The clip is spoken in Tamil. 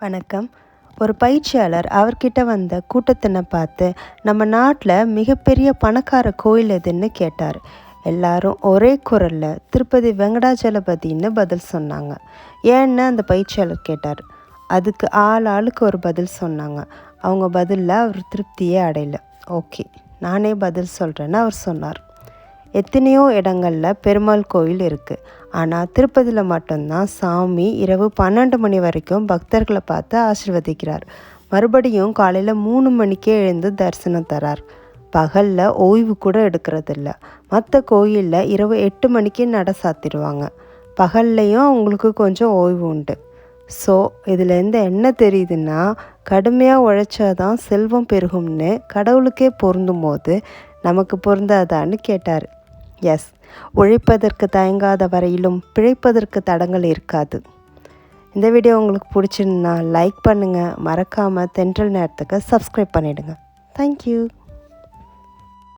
வணக்கம். ஒரு பயிற்சியாளர் அவர்கிட்ட வந்த கூட்டத்தினை பார்த்து நம்ம நாட்டில் மிகப்பெரிய பணக்கார கோயில் எதுன்னு கேட்டார். எல்லாரும் ஒரே குரலில் திருப்பதி வெங்கடாஜலபதின்னு பதில் சொன்னாங்க. ஏன்னு? அந்த பயிற்சியாளர் கேட்டார். அதுக்கு ஆள் ஆளுக்கு ஒரு பதில் சொன்னாங்க. அவங்க பதிலில் அவர் திருப்தியே அடையல. ஓகே நானே பதில் சொல்கிறேன்னு அவர் சொன்னார். எத்தனையோ இடங்களில் பெருமாள் கோயில் இருக்குது ஆனால் திருப்பதியில் மட்டும்தான் சாமி இரவு பன்னெண்டு மணி வரைக்கும் பக்தர்களை பார்த்து ஆசிர்வதிக்கிறார். மறுபடியும் காலையில் மூணு மணிக்கே எழுந்து தரிசனம் தரார். பகலில் ஓய்வு கூட எடுக்கிறதில்ல. மற்ற கோயிலில் இரவு எட்டு மணிக்கே நட சாத்திடுவாங்க. பகல்லையும் அவங்களுக்கு கொஞ்சம் ஓய்வு உண்டு. ஸோ இதுலேருந்து என்ன தெரியுதுன்னா கடுமையாக உழைச்சாதான் செல்வம் பெருகும்னு கடவுளுக்கே பொருந்தும் போது நமக்கு பொருந்தாதான்னு கேட்டார். எஸ் உழைப்பதற்கு தயங்காத வரையிலும் பிழைப்பதற்கு தடங்கள் இருக்காது. இந்த வீடியோ உங்களுக்கு பிடிச்சிருந்தா லைக் பண்ணுங்கள் மறக்காமல் தென்றல் நேரத்துக்கு சப்ஸ்கிரைப் பண்ணிவிடுங்க தேங்க்யூ